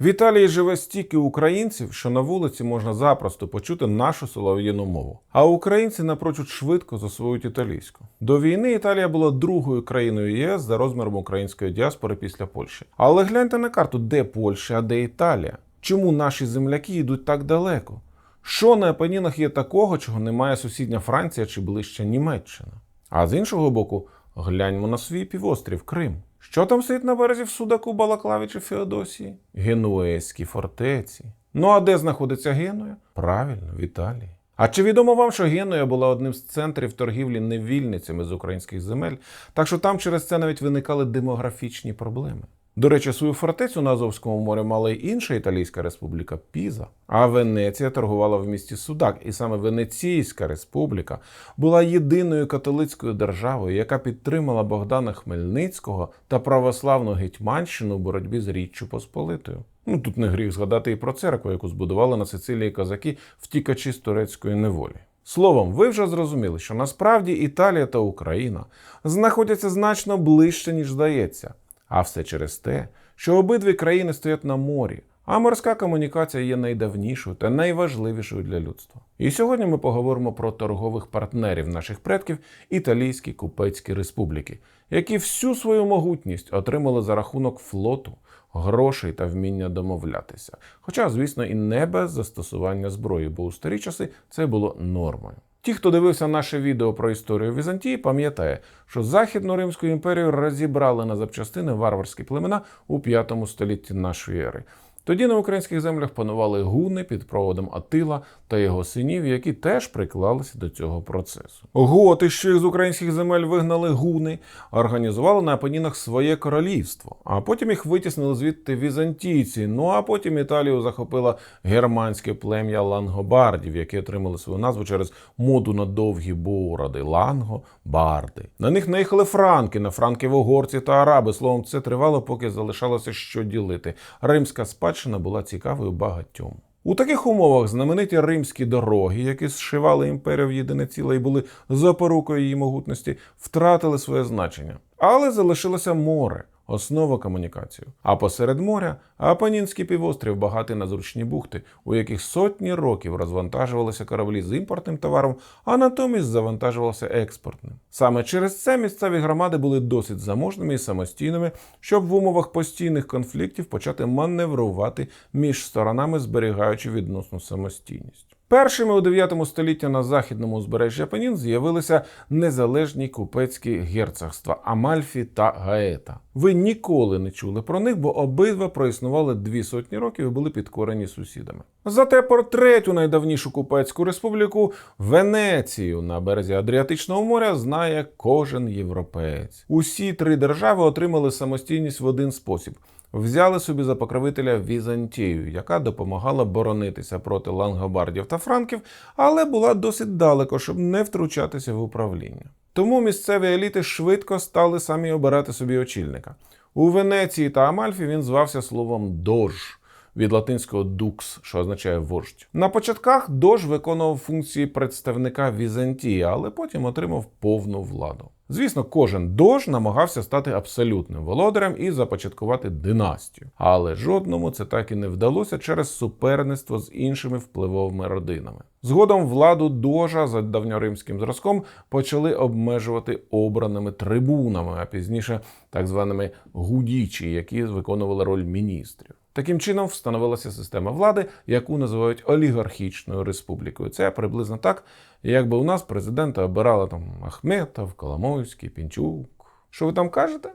В Італії живе стільки українців, що на вулиці можна запросто почути нашу солов'їну мову. А українці напрочуд швидко засвоюють італійську. До війни Італія була другою країною ЄС за розміром української діаспори після Польщі. Але гляньте на карту, де Польща, а де Італія. Чому наші земляки йдуть так далеко? Що на Апенінах є такого, чого немає сусідня Франція чи ближча Німеччина? А з іншого боку, гляньмо на свій півострів Крим. Що там стоїть на березі в Судаку, Балаклаві чи Феодосії? Генуезькі фортеці. Ну а де знаходиться Генуя? Правильно, в Італії. А чи відомо вам, що Генуя була одним з центрів торгівлі невільницями з українських земель, так що там через це навіть виникали демографічні проблеми? До речі, свою фортецю на Азовському морі мала й інша Італійська республіка Піза. А Венеція торгувала в місті Судак, і саме Венеційська республіка була єдиною католицькою державою, яка підтримала Богдана Хмельницького та православну Гетьманщину у боротьбі з Річчю Посполитою. Ну тут не гріх згадати і про церкву, яку збудували на Сицилії козаки, втікачі з турецької неволі. Словом, ви вже зрозуміли, що насправді Італія та Україна знаходяться значно ближче, ніж здається. А все через те, що обидві країни стоять на морі, а морська комунікація є найдавнішою та найважливішою для людства. І сьогодні ми поговоримо про торгових партнерів наших предків Італійські Купецькі Республіки, які всю свою могутність отримали за рахунок флоту, грошей та вміння домовлятися. Хоча, звісно, і не без застосування зброї, бо у старі часи це було нормою. Ті, хто дивився наше відео про історію Візантії, пам'ятає, що Західну Римську імперію розібрали на запчастини варварські племена у 5 столітті нашої ери. Тоді на українських землях панували гуни під проводом Атила та його синів, які теж приклалися до цього процесу. Готи, що їх з українських земель вигнали гуни, організували на Апенінах своє королівство, а потім їх витіснили звідти візантійці. Ну а потім Італію захопила германське плем'я лангобардів, які отримали свою назву через моду на довгі бороди ланго барди. На них наїхали франки, на франків угорці та араби. Словом, це тривало, поки залишалося що ділити. Римська спадщина була цікавою багатьом. У таких умовах знамениті римські дороги, які зшивали імперію в єдине ціле і були запорукою її могутності, втратили своє значення. Але залишилося море, основа комунікації. А посеред моря Апенінський півострів багатий на зручні бухти, у яких сотні років розвантажувалися кораблі з імпортним товаром, а натомість завантажувалися експортним. Саме через це місцеві громади були досить заможними і самостійними, щоб в умовах постійних конфліктів почати маневрувати між сторонами, зберігаючи відносну самостійність. Першими у 9 столітті на західному узбережжі Апенін з'явилися незалежні купецькі герцогства Амальфі та Гаета. Ви ніколи не чули про них, бо обидва проіснували дві сотні років і були підкорені сусідами. Зате про третю найдавнішу купецьку республіку Венецію на березі Адріатичного моря знає кожен європеєць. Усі три держави отримали самостійність в один спосіб. Взяли собі за покровителя Візантію, яка допомагала боронитися проти лангобардів та франків, але була досить далеко, щоб не втручатися в управління. Тому місцеві еліти швидко стали самі обирати собі очільника. У Венеції та Амальфі він звався словом дож від латинського дукс, що означає вождь. На початках дож виконував функції представника Візантії, але потім отримав повну владу. Звісно, кожен дож намагався стати абсолютним володарем і започаткувати династію, але жодному це так і не вдалося через суперництво з іншими впливовими родинами. Згодом владу дожа за давньоримським зразком почали обмежувати обраними трибунами, а пізніше так званими гудічі, які виконували роль міністрів. Таким чином встановилася система влади, яку називають олігархічною республікою. Це приблизно так, якби у нас президента обирали там Ахметов, Коломойський, Пінчук. Що ви там кажете?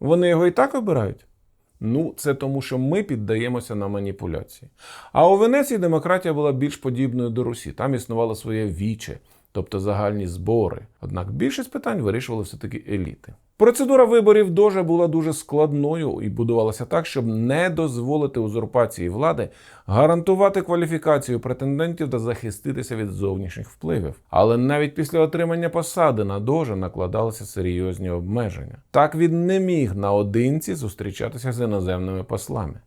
Вони його і так обирають? Ну, це тому, що ми піддаємося на маніпуляції. А у Венеції демократія була більш подібною до Русі. Там існувало своє віче, тобто загальні збори. Однак більшість питань вирішували все-таки еліти. Процедура виборів дожа була дуже складною і будувалася так, щоб не дозволити узурпації влади, гарантувати кваліфікацію претендентів та захиститися від зовнішніх впливів. Але навіть після отримання посади на дожа накладалися серйозні обмеження. Так він не міг наодинці зустрічатися з іноземними послами,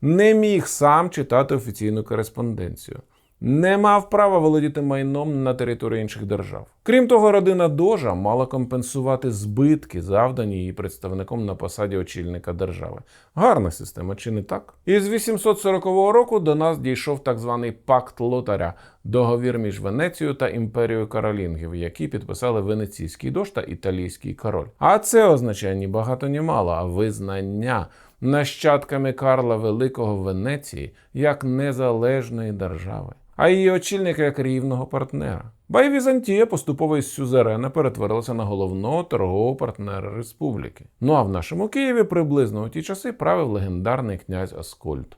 не міг сам читати офіційну кореспонденцію. Не мав права володіти майном на території інших держав. Крім того, родина Дожа мала компенсувати збитки, завдані її представником на посаді очільника держави. Гарна система, чи не так? І з 840 року до нас дійшов так званий пакт Лотаря, договір між Венецією та імперією Каролінгів, які підписали венеційський дож та італійський король. А це означає ні багато, ні мало, а визнання нащадками Карла Великого Венеції як незалежної держави, а її очільника як рівного партнера. Ба й Візантія поступово із сюзерена перетворилася на головного торгового партнера республіки. Ну а в нашому Києві приблизно у ті часи правив легендарний князь Аскольд.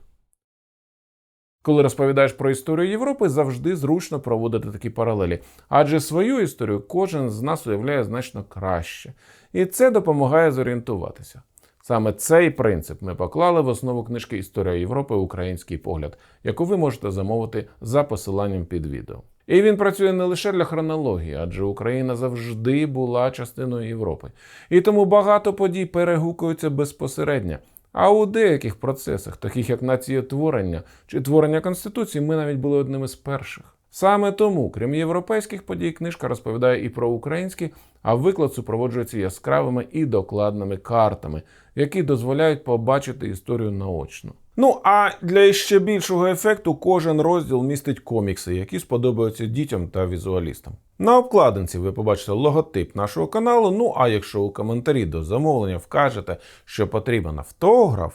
Коли розповідаєш про історію Європи, завжди зручно проводити такі паралелі, адже свою історію кожен з нас уявляє значно краще, і це допомагає зорієнтуватися. Саме цей принцип ми поклали в основу книжки Історія Європи Український погляд, яку ви можете замовити за посиланням під відео. І він працює не лише для хронології, адже Україна завжди була частиною Європи. І тому багато подій перегукуються безпосередньо. А у деяких процесах, таких як націєтворення чи творення Конституції, ми навіть були одними з перших. Саме тому, крім європейських подій, книжка розповідає і про українські, а виклад супроводжується яскравими і докладними картами, які дозволяють побачити історію наочно. Ну а для ще більшого ефекту кожен розділ містить комікси, які сподобаються дітям та візуалістам. На обкладинці ви побачите логотип нашого каналу. Ну а якщо у коментарі до замовлення вкажете, що потрібен автограф,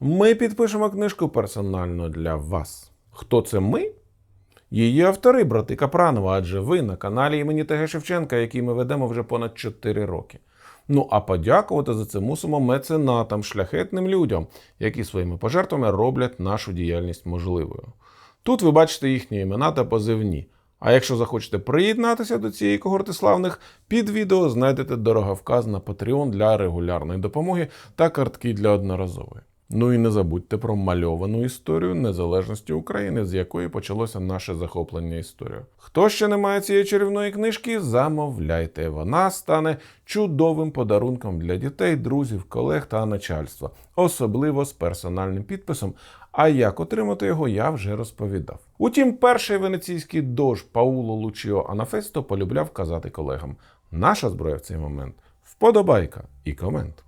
ми підпишемо книжку персонально для вас. Хто це ми? Її автори, брати Капранова, адже ви на каналі імені ТГ Шевченка, який ми ведемо вже понад 4 роки. Ну а подякувати за це мусимо меценатам, шляхетним людям, які своїми пожертвами роблять нашу діяльність можливою. Тут ви бачите їхні імена та позивні. А якщо захочете приєднатися до цієї когорти славних, під відео знайдете дороговказ на Patreon для регулярної допомоги та картки для одноразової. Ну і не забудьте про мальовану історію незалежності України, з якої почалося наше захоплення історією. Хто ще не має цієї чарівної книжки, замовляйте. Вона стане чудовим подарунком для дітей, друзів, колег та начальства, особливо з персональним підписом. А як отримати його, я вже розповідав. Утім, перший венеційський дож Пауло Лучіо Анафесто полюбляв казати колегам: наша зброя в цей момент вподобайка і комент.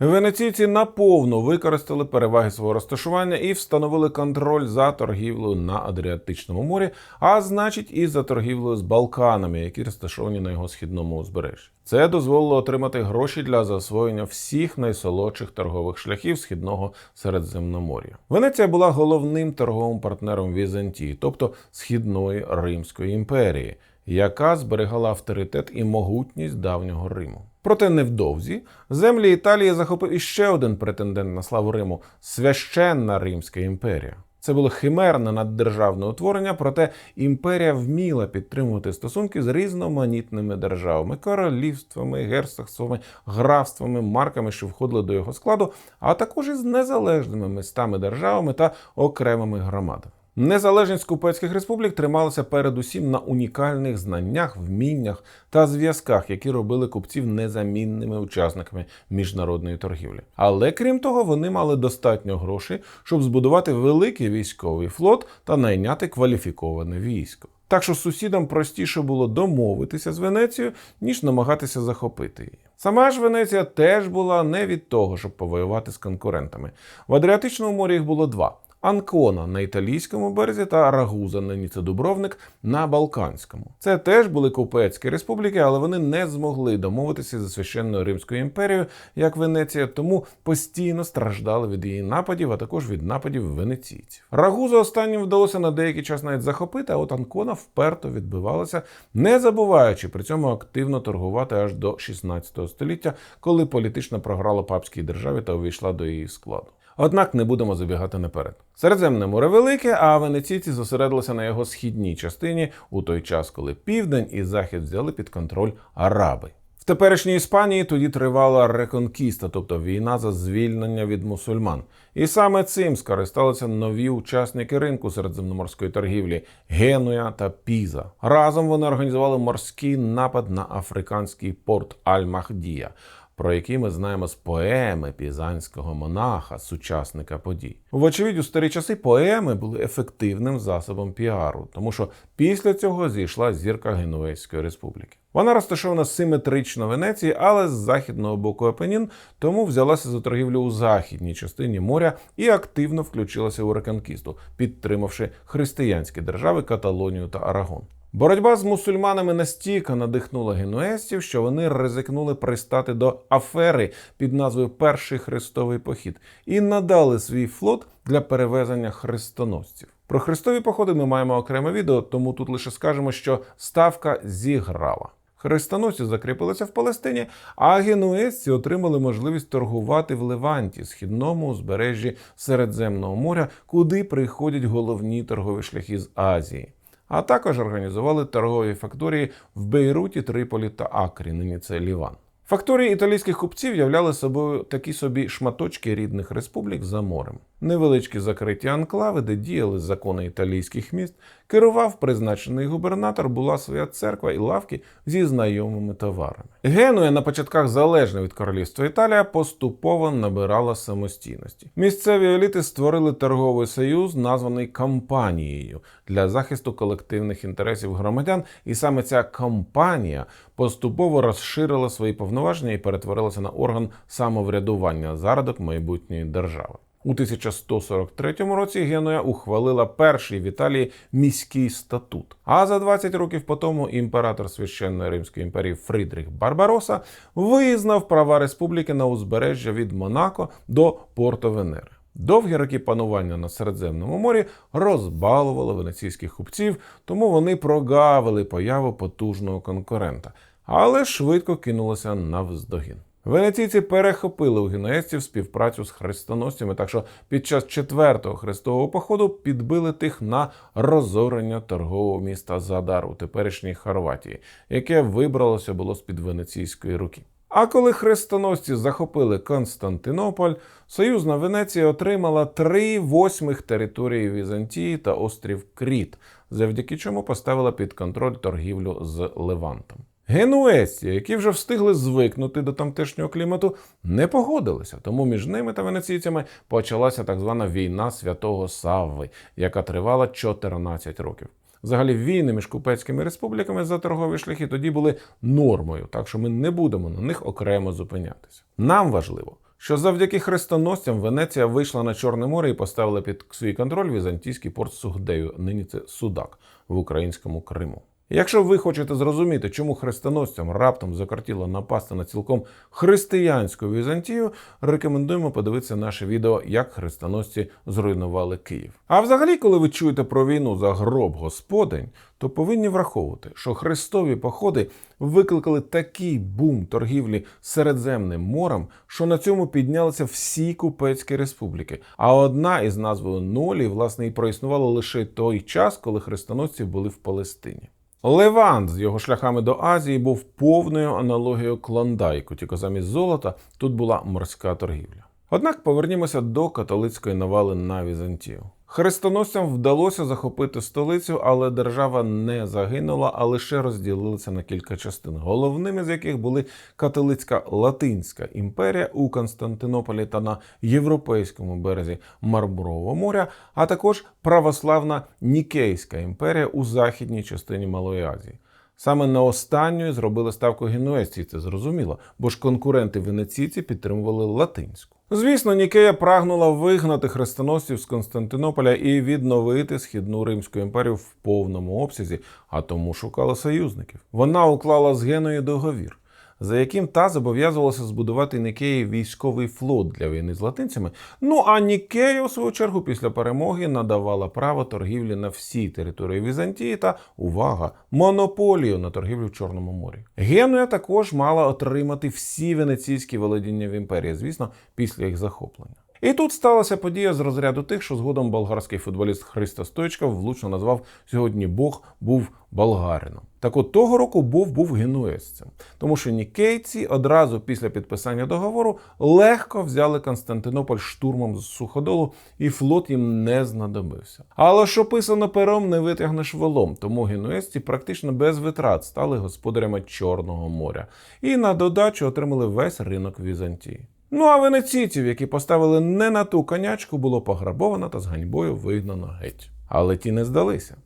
Венеційці наповно використали переваги свого розташування і встановили контроль за торгівлею на Адріатичному морі, а значить, і за торгівлею з Балканами, які розташовані на його східному узбережжі. Це дозволило отримати гроші для засвоєння всіх найсолодших торгових шляхів східного Середземномор'я. Венеція була головним торговим партнером Візантії, тобто східної Римської імперії, яка зберігала авторитет і могутність давнього Риму. Проте невдовзі землі Італії захопив іще один претендент на славу Риму священна Римська імперія. Це було химерне наддержавне утворення, проте імперія вміла підтримувати стосунки з різноманітними державами, королівствами, герцогствами, графствами, марками, що входили до його складу, а також із незалежними містами державами та окремими громадами. Незалежність купецьких республік трималася передусім на унікальних знаннях, вміннях та зв'язках, які робили купців незамінними учасниками міжнародної торгівлі. Але крім того, вони мали достатньо грошей, щоб збудувати великий військовий флот та найняти кваліфіковане військо. Так що сусідам простіше було домовитися з Венецією, ніж намагатися захопити її. Сама ж Венеція теж була не від того, щоб повоювати з конкурентами. В Адріатичному морі їх було два. Анкона на італійському березі та Рагуза нині це Дубровник на Балканському. Це теж були купецькі республіки, але вони не змогли домовитися зі священною Римською імперією, як Венеція, тому постійно страждали від її нападів, а також від нападів венеційців. Рагуза останнім вдалося на деякий час навіть захопити, а от Анкона вперто відбивалася, не забуваючи при цьому активно торгувати аж до 16 століття, коли політично програла папській державі та увійшла до її складу. Однак не будемо забігати наперед. Середземне море велике, а венеційці зосередилися на його східній частині у той час, коли південь і захід взяли під контроль араби. В теперішній Іспанії тоді тривала реконкіста, тобто війна за звільнення від мусульман. І саме цим скористалися нові учасники ринку середземноморської торгівлі Генуя та Піза. Разом вони організували морський напад на африканський порт Аль-Махдія. Про який ми знаємо з поеми пізанського монаха, сучасника подій. Вочевидь, у старі часи поеми були ефективним засобом піару, тому що після цього зійшла зірка Генуезької республіки. Вона розташована симетрично Венеції, але з західного боку Апенін, тому взялася за торгівлю у західній частині моря і активно включилася у реконкісту, підтримавши християнські держави Каталонію та Арагон. Боротьба з мусульманами настільки надихнула генуезців, що вони ризикнули пристати до афери під назвою Перший хрестовий похід і надали свій флот для перевезення хрестоносців. Про хрестові походи ми маємо окреме відео, тому тут лише скажемо, що ставка зіграла. Хрестоносці закріпилися в Палестині, а генуезці отримали можливість торгувати в Леванті, східному узбережжі Середземного моря, куди приходять головні торгові шляхи з Азії. А також організували торгові факторії в Бейруті, Триполі та Акрі, нині це Ліван. Факторії італійських купців являли собою такі собі шматочки рідних республік за морем. Невеличкі закриті анклави, де діяли закони італійських міст, керував призначений губернатор, була своя церква і лавки зі знайомими товарами. Генуя на початках залежно від королівства Італія поступово набирала самостійності. Місцеві еліти створили торговий союз, названий кампанією для захисту колективних інтересів громадян, і саме ця кампанія поступово розширила свої повноваження і перетворилася на орган самоврядування зародок майбутньої держави. У 1143 році Генуя ухвалила перший в Італії міський статут. А за 20 років по тому імператор священної Римської імперії Фрідріх Барбароса визнав права республіки на узбережжя від Монако до Порто Венери. Довгі роки панування на Середземному морі розбалували венеційських купців, тому вони прогавили появу потужного конкурента, але швидко кинулися навздогін. Венеційці перехопили у генуезців співпрацю з хрестоносцями, так що під час четвертого хрестового походу підбили тих на розорення торгового міста Задар у теперішній Хорватії, яке вибралося було з під венеційської руки. А коли хрестоносці захопили Константинополь, союзна Венеція отримала три восьмих території Візантії та острів Кріт, завдяки чому поставила під контроль торгівлю з Левантом. Генуезці, які вже встигли звикнути до тамтешнього клімату, не погодилися, тому між ними та венеційцями почалася так звана війна святого Савви, яка тривала 14 років. Взагалі, війни між купецькими республіками за торгові шляхи тоді були нормою, так що ми не будемо на них окремо зупинятися. Нам важливо, що завдяки хрестоносцям Венеція вийшла на Чорне море і поставила під свій контроль візантійський порт Сугдею, нині це Судак в українському Криму. Якщо ви хочете зрозуміти, чому хрестоносцям раптом закортіло напасти на цілком християнську Візантію, рекомендуємо подивитися наше відео, як хрестоносці зруйнували Київ. А взагалі, коли ви чуєте про війну за гроб господень, то повинні враховувати, що хрестові походи викликали такий бум торгівлі Середземним морем, що на цьому піднялися всі купецькі республіки. А одна із назвою Нолі, власне, і проіснувала лише той час, коли хрестоносці були в Палестині. Левант з його шляхами до Азії був повною аналогією клондайку, тільки замість золота тут була морська торгівля. Однак повернімося до католицької навали на Візантію. Хрестоносцям вдалося захопити столицю, але держава не загинула, а лише розділилася на кілька частин, головними з яких були католицька Латинська імперія у Константинополі та на європейському березі Мармурового моря, а також православна Нікейська імперія у західній частині Малої Азії. Саме на останньої зробили ставку генуезці, це зрозуміло, бо ж конкуренти венеційці підтримували латинську. Звісно, Нікея прагнула вигнати хрестоносців з Константинополя і відновити східну Римську імперію в повному обсязі, а тому шукала союзників. Вона уклала з Геною договір, за яким та зобов'язувалася збудувати Нікеї військовий флот для війни з латинцями. Ну а Нікея, у свою чергу, після перемоги надавала право торгівлі на всій території Візантії та увага, монополію на торгівлю в Чорному морі. Генуя також мала отримати всі венеційські володіння в імперії, звісно, після їх захоплення. І тут сталася подія з розряду тих, що згодом болгарський футболіст Христо Стоїчков влучно назвав сьогодні Бог був болгарином. Так от того року був був генуезцем, тому що нікейці одразу після підписання договору легко взяли Константинополь штурмом з суходолу, і флот їм не знадобився. Але що писано пером, не витягнеш волом, тому генуезці практично без витрат стали господарями Чорного моря і на додачу отримали весь ринок Візантії. Ну а венеційців, які поставили не на ту конячку, було пограбовано та з ганьбою вигнано геть. Але ті не здалися.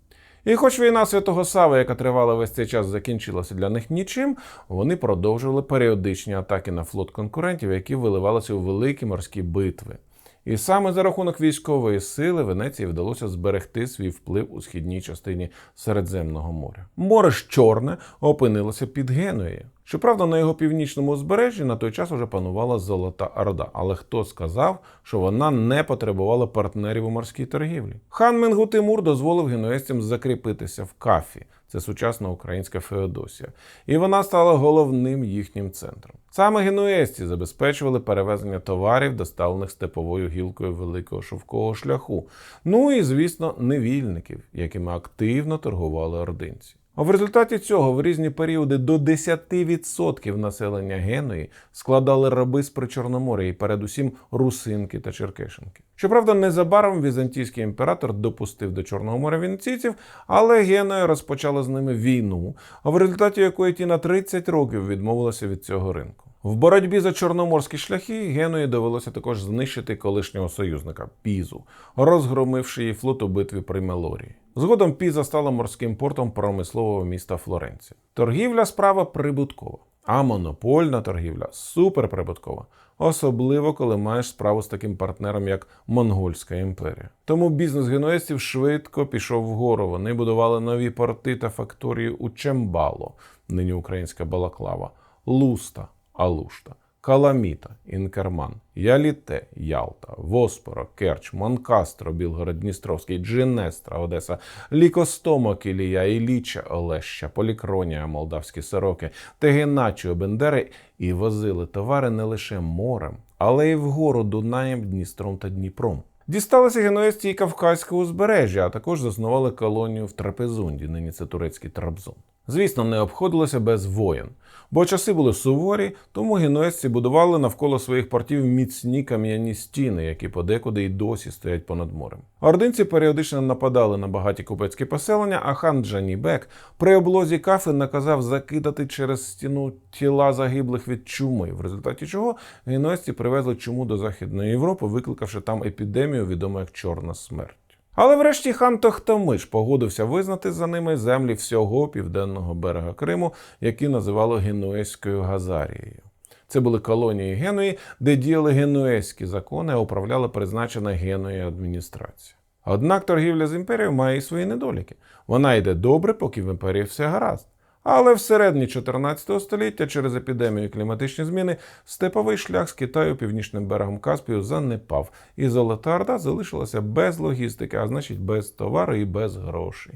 І хоч війна святого Сави, яка тривала весь цей час, закінчилася для них нічим, вони продовжували періодичні атаки на флот конкурентів, які виливалися у великі морські битви. І саме за рахунок військової сили Венеції вдалося зберегти свій вплив у східній частині Середземного моря. Море ж чорне опинилося під Генуєю. Щоправда, на його північному узбережжі на той час уже панувала Золота Орда. Але хто сказав, що вона не потребувала партнерів у морській торгівлі? Хан Менгу Тимур дозволив генуезцям закріпитися в Кафі. Це сучасна українська Феодосія, і вона стала головним їхнім центром. Саме генуесті забезпечували перевезення товарів, доставлених степовою гілкою великого шовкового шляху. Ну і звісно, невільників, якими активно торгували ординці. А в результаті цього в різні періоди до 10% населення Геної складали раби з Причорноморя і передусім русинки та черкешенки. Щоправда, незабаром візантійський імператор допустив до Чорного моря вінційців, але Генуя розпочала з ними війну, в результаті якої ті на 30 років відмовилася від цього ринку. В боротьбі за чорноморські шляхи Генуї довелося також знищити колишнього союзника Пізу, розгромивши її флот у битві при Мелорії. Згодом Піза стала морським портом промислового міста Флоренція. Торгівля справа прибуткова, а монопольна торгівля суперприбуткова, особливо коли маєш справу з таким партнером, як Монгольська імперія. Тому бізнес генуезців швидко пішов вгору. Вони будували нові порти та факторії у Чембало, нині українська Балаклава, Луста, Алушта. Каламіта, Інкерман, Яліте, Ялта, Воспора, Керч, Монкастро, Білгород-Дністровський, Джинестра, Одеса, Лікостомо, Кілія, Іліча, Олеща, Полікронія, Молдавські Сороки, Тегеначіо, Бендери і возили товари не лише морем, але й вгору Дунаєм, Дністром та Дніпром. Дісталися генуезці і Кавказького узбережжя, а також заснували колонію в Трапезунді, нині це турецький Трабзон. Звісно, не обходилося без воєн, бо часи були суворі, тому генуезці будували навколо своїх портів міцні кам'яні стіни, які подекуди й досі стоять понад морем. Ординці періодично нападали на багаті купецькі поселення, а хан Джанібек при облозі кафи наказав закидати через стіну тіла загиблих від чуми, в результаті чого генуезці привезли чуму до Західної Європи, викликавши там епідемію, відому як Чорна смерть. Але врешті хан Тохтамиш погодився визнати за ними землі всього південного берега Криму, які називали Генуезькою Газарією. Це були колонії Генуї, де діяли генуезькі закони, а управляла призначена Генуєю адміністрація. Однак торгівля з імперією має і свої недоліки. Вона йде добре, поки в імперії все гаразд. Але всередині 14 століття через епідемію і кліматичні зміни степовий шлях з Китаю північним берегом Каспію занепав, і Золота Орда залишилася без логістики, а значить без товару і без грошей.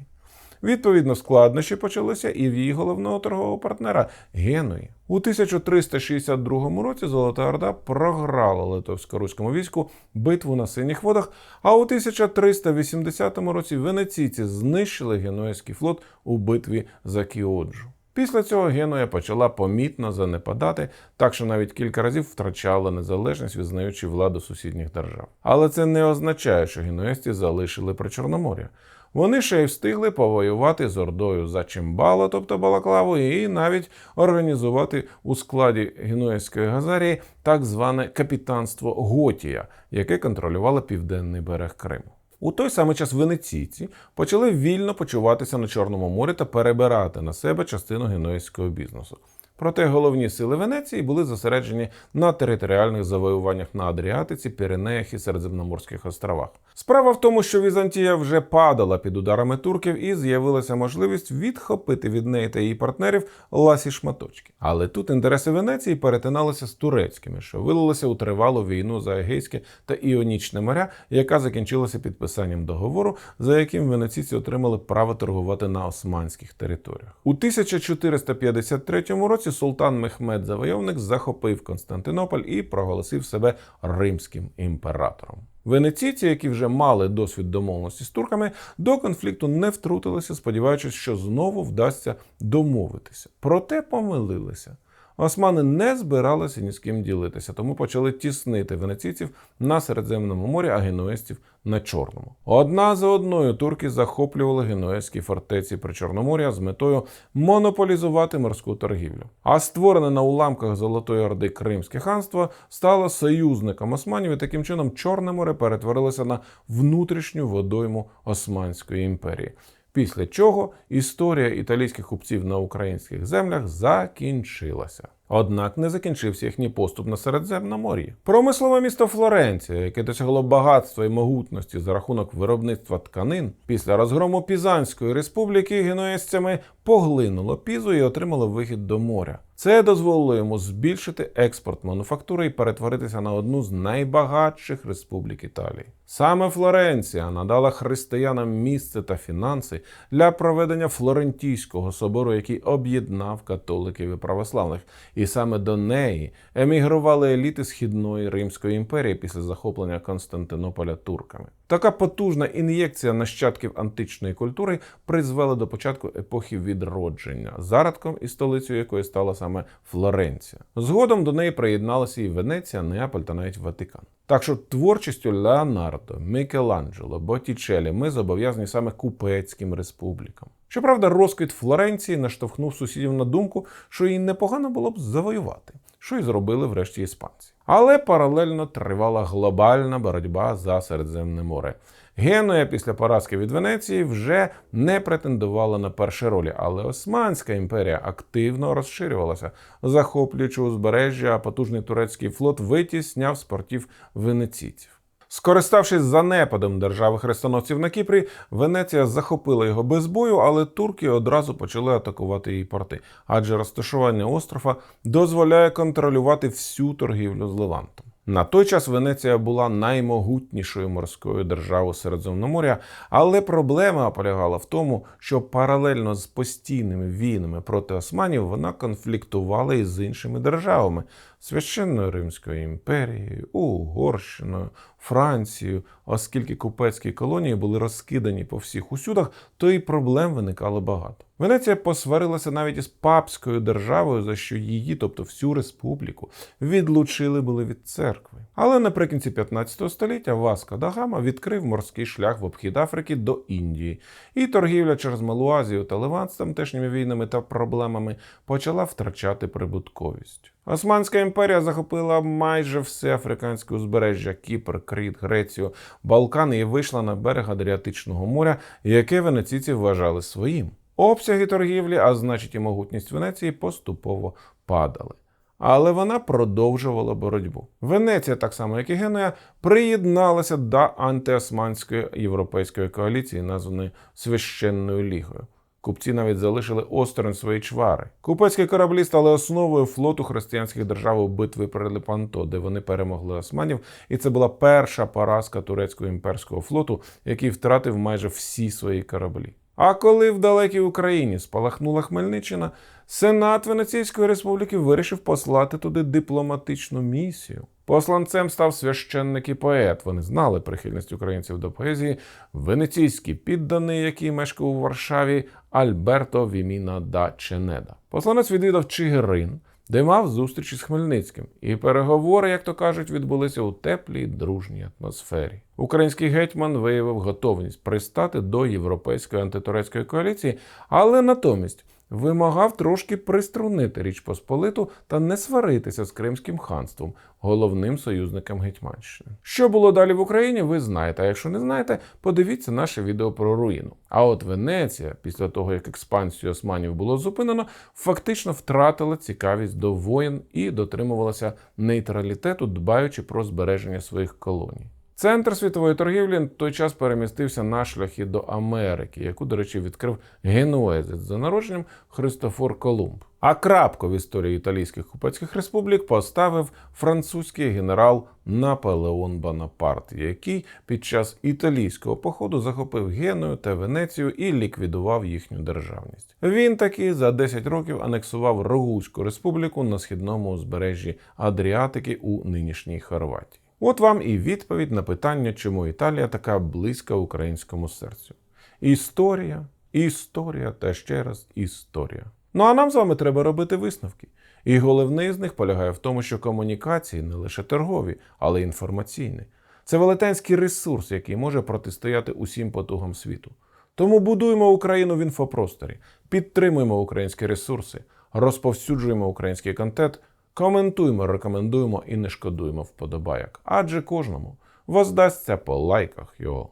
Відповідно, складнощі почалися і в її головного торгового партнера Генуї. У 1362 році Золота Орда програла литовсько-руському війську битву на синіх водах, а у 1380 році венеційці знищили генуезький флот у битві за Кіоджу. Після цього Генуя почала помітно занепадати, так що навіть кілька разів втрачала незалежність, визнаючи владу сусідніх держав. Але це не означає, що генуезці залишили Причорномор'я. Вони ще й встигли повоювати з Ордою за Чимбало, тобто Балаклаву, і навіть організувати у складі Генуезької Газарії так зване капітанство Готія, яке контролювало південний берег Криму. У той самий час венеційці почали вільно почуватися на Чорному морі та перебирати на себе частину генуезького бізнесу. Проте головні сили Венеції були зосереджені на територіальних завоюваннях на Адріатиці, Піренеях і Середземноморських островах. Справа в тому, що Візантія вже падала під ударами турків і з'явилася можливість відхопити від неї та її партнерів ласі шматочки. Але тут інтереси Венеції перетиналися з турецькими, що вилилося у тривалу війну за Егейське та Іонічне моря, яка закінчилася підписанням договору, за яким венеційці отримали право торгувати на османських територіях. У 1453 році султан Мехмед Завойовник захопив Константинополь і проголосив себе римським імператором. Венеційці, які вже мали досвід домовленості з турками, до конфлікту не втрутилися, сподіваючись, що знову вдасться домовитися. Проте помилилися. Османи не збиралися ні з ким ділитися, тому почали тіснити венеційців на Середземному морі, а генуезців на Чорному. Одна за одною турки захоплювали генуезькі фортеці при Чорномор'я з метою монополізувати морську торгівлю. А створене на уламках Золотої Орди Кримське ханство стало союзником османів, і таким чином Чорне море перетворилося на внутрішню водойму Османської імперії. Після чого історія італійських купців на українських землях закінчилася. Однак не закінчився їхній поступ на Середземномор'ї. Промислове місто Флоренція, яке досягло багатства і могутності за рахунок виробництва тканин, після розгрому Пізанської республіки генуезцями поглинуло пізу і отримало вихід до моря. Це дозволило йому збільшити експорт мануфактури і перетворитися на одну з найбагатших республік Італії. Саме Флоренція надала християнам місце та фінанси для проведення Флорентійського собору, який об'єднав католиків і православних. І саме до неї емігрували еліти східної Римської імперії після захоплення Константинополя турками. Така потужна ін'єкція нащадків античної культури призвела до початку епохи відродження, зародком і столицею якої стала саме Флоренція. Згодом до неї приєдналися і Венеція, Неаполь та навіть Ватикан. Так що творчістю Леонардо, Мікеланджело, Боттічелі ми зобов'язані саме купецьким республікам. Щоправда, розквіт Флоренції наштовхнув сусідів на думку, що їй непогано було б завоювати, що й зробили врешті іспанці. Але паралельно тривала глобальна боротьба за Середземне море. Генуя після поразки від Венеції вже не претендувала на перші ролі, але Османська імперія активно розширювалася, захоплюючи узбережжя, а потужний турецький флот витісняв з портів венеційців. Скориставшись занепадом держави хрестоносців на Кіпрі, Венеція захопила його без бою, але турки одразу почали атакувати її порти, адже розташування острова дозволяє контролювати всю торгівлю з Левантом. На той час Венеція була наймогутнішою морською державою Середземномор'я, але проблема полягала в тому, що паралельно з постійними війнами проти османів вона конфліктувала із іншими державами Священною Римською імперією, Угорщиною, Францією, оскільки купецькі колонії були розкидані по всіх усюдах, то і проблем виникало багато. Венеція посварилася навіть із папською державою, за що її, тобто всю республіку, відлучили були від церкви. Але наприкінці 15 століття Васко да Гама відкрив морський шлях в обхід Африки до Індії, і торгівля через Малу Азію та Левант з тамтешніми війнами та проблемами почала втрачати прибутковість. Османська імперія захопила майже все африканське узбережжя Кіпр, Кріт, Грецію, Балкани і вийшла на берег Адріатичного моря, яке венеційці вважали своїм. Обсяги торгівлі, а значить і могутність Венеції, поступово падали. Але вона продовжувала боротьбу. Венеція, так само як і Генуя, приєдналася до антиосманської європейської коаліції, названої Священною Лігою. Купці навіть залишили осторонь свої чвари. Купецькі кораблі стали основою флоту християнських держав у битві при Лепанто, де вони перемогли османів, і це була перша поразка турецького імперського флоту, який втратив майже всі свої кораблі. А коли в далекій Україні спалахнула Хмельниччина, Сенат Венеційської республіки вирішив послати туди дипломатичну місію. Посланцем став священник і поет. Вони знали прихильність українців до поезії. Венеційський підданий, який мешкав у Варшаві, Альберто Віміна да Ченеда. Посланець відвідав Чигирин, де мав зустріч із Хмельницьким, і переговори, як то кажуть, відбулися у теплій дружній атмосфері. Український гетьман виявив готовність пристати до європейської антитурецької коаліції, але натомість вимагав трошки приструнити Річ Посполиту та не сваритися з Кримським ханством, головним союзником Гетьманщини. Що було далі в Україні, ви знаєте. А якщо не знаєте, подивіться наше відео про руїну. А от Венеція, після того як експансію османів було зупинено, фактично втратила цікавість до воєн і дотримувалася нейтралітету, дбаючи про збереження своїх колоній. Центр світової торгівлі в той час перемістився на шляхи до Америки, яку, до речі, відкрив генуезець за народженням Христофор Колумб. А крапку в історії італійських купецьких республік поставив французький генерал Наполеон Бонапарт, який під час італійського походу захопив Геную та Венецію і ліквідував їхню державність. Він таки за 10 років анексував Рогузьку республіку на східному узбережжі Адріатики у нинішній Хорватії. От вам і відповідь на питання, чому Італія така близька українському серцю. Історія, історія та ще раз історія. Ну а нам з вами треба робити висновки. І головний з них полягає в тому, що комунікації не лише торгові, але й інформаційні. Це велетенський ресурс, який може протистояти усім потугам світу. Тому будуємо Україну в інфопросторі, підтримуємо українські ресурси, розповсюджуємо український контент, коментуємо, рекомендуємо і не шкодуємо вподобайок. Адже кожному воздасться по лайках його.